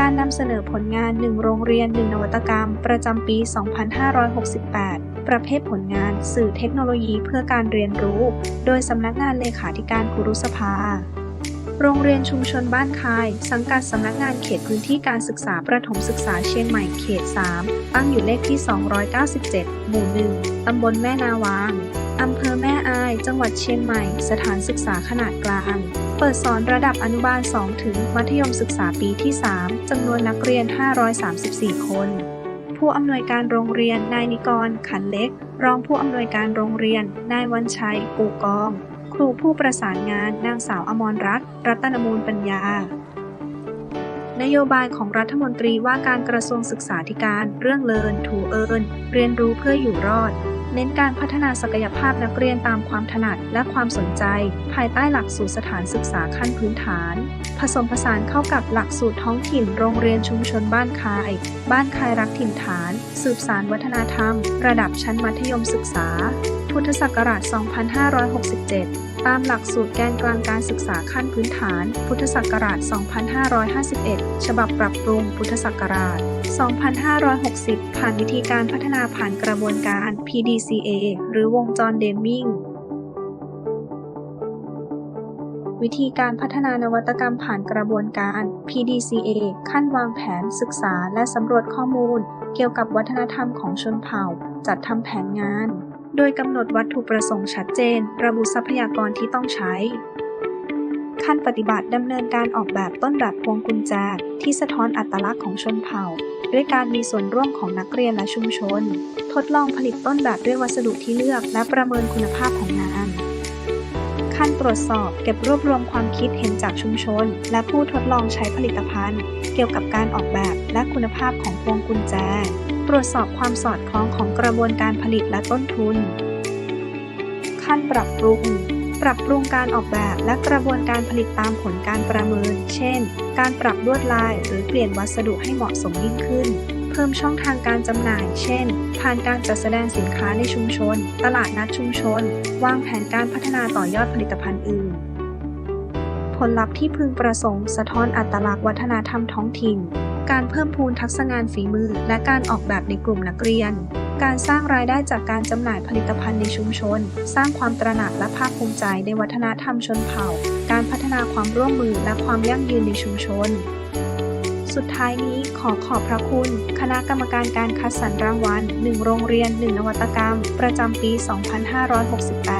การนำเสนอผลงาน 1 โรงเรียน 1 นวัตกรรม ประจำปี 2568 ประเภทผลงาน สื่อเทคโนโลยีเพื่อการเรียนรู้ โดยสำนักงานเลขาธิการครุสภา โรงเรียนชุมชนบ้านคาย สังกัดสำนักงานเขตพื้นที่การศึกษาประถมศึกษาเชียงใหม่เขต 3 ตั้งอยู่เลขที่ 297 หมู่ 1 ตำบลแม่นาวาง อำเภอแม่อาย จังหวัดเชียงใหม่ สถานศึกษาขนาดกลาง เปิดสอนระดับอนุบาล 2 ถึงมัธยมศึกษาปีที่ 3 จำนวนนักเรียน 534 คน ผู้อำนวยการโรงเรียน นายนิกร ขันเล็ก รองผู้อำนวยการโรงเรียน นายวันชัย ปูกอง ครูผู้ประสานงาน นางสาวอมรรัตน์ รัตนมูลปัญญานโยบายของรัฐมนตรีว่าการกระทรวงศึกษาธิการเรื่องเลินถูเอินเรียนรู้เพื่ออยู่รอด เน้นการพัฒนาศักยภาพนักเรียนตามความถนัดและความสนใจ ภายใต้หลักสูตรสถานศึกษาขั้นพื้นฐาน ผสมผสานเข้ากับหลักสูตรท้องถิ่นโรงเรียนชุมชนบ้านคาย บ้านคายรักถิ่นฐาน สืบสารวัฒนธรรม ระดับชั้นมัธยมศึกษา พุทธศักราช 2567 ตามหลักสูตรแกนกลางการศึกษาขั้นพื้นฐาน พุทธศักราช 2551 ฉบับปรับปรุง พุทธศักราช 2560 ผ่านวิธีการพัฒนาผ่านกระบวนการ PDCA หรือวงจรเดมมิงวิธีการพัฒนานวัตกรรมผ่านกระบวนการ PDCA ขั้นวางแผน ศึกษา และสำรวจข้อมูล เกี่ยวกับวัฒนธรรมของชนเผ่า จัดทำแผนงาน โดยกำหนดวัตถุประสงค์ชัดเจน ระบุทรัพยากรที่ต้องใช้ ขั้นปฏิบัติดำเนินการออกแบบต้นแบบพวงกุญแจที่สะท้อนอัตลักษณ์ของชนเผ่า ด้วยการมีส่วนร่วมของนักเรียนและชุมชน ทดลองผลิตต้นแบบด้วยวัสดุที่เลือกและประเมินคุณภาพของงานขั้นตรวจสอบเก็บรวบรวมความคิดเห็นจากชุมชน และผู้ทดลองใช้ผลิตภัณฑ์ เกี่ยวกับการออกแบบและคุณภาพของพวงกุญแจ ตรวจสอบความสอดคล้องของกระบวนการผลิตและต้นทุน ขั้นปรับปรุง ปรับปรุงการออกแบบและกระบวนการผลิตตามผลการประเมิน เช่น การปรับลวดลายหรือเปลี่ยนวัสดุให้เหมาะสมยิ่งขึ้น เพิ่มช่องทางการจำหน่าย เช่น ผ่านการจัดแสดงสินค้าในชุมชน ตลาดนัดชุมชน วางแผนการพัฒนาต่อยอดผลิตภัณฑ์อื่น ผลลัพธ์ที่พึงประสงค์ สะท้อนอัตลักษณ์วัฒนธรรมท้องถิ่น การเพิ่มพูนทักษะงานฝีมือ และการออกแบบในกลุ่มนักเรียน การสร้างรายได้จากการจำหน่ายผลิตภัณฑ์ในชุมชน สร้างความตระหนักและภาคภูมิใจในวัฒนธรรมชนเผ่า การพัฒนาความร่วมมือและความยั่งยืนในชุมชนสุดท้ายนี้ขอขอบพระคุณ คณะกรรมการการคัดสรรรางวัล 1 โรงเรียน 1 นวัตกรรม ประจำปี 2568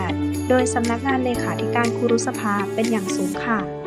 โดยสำนักงานเลขาธิการครุสภาเป็นอย่างสูงค่ะ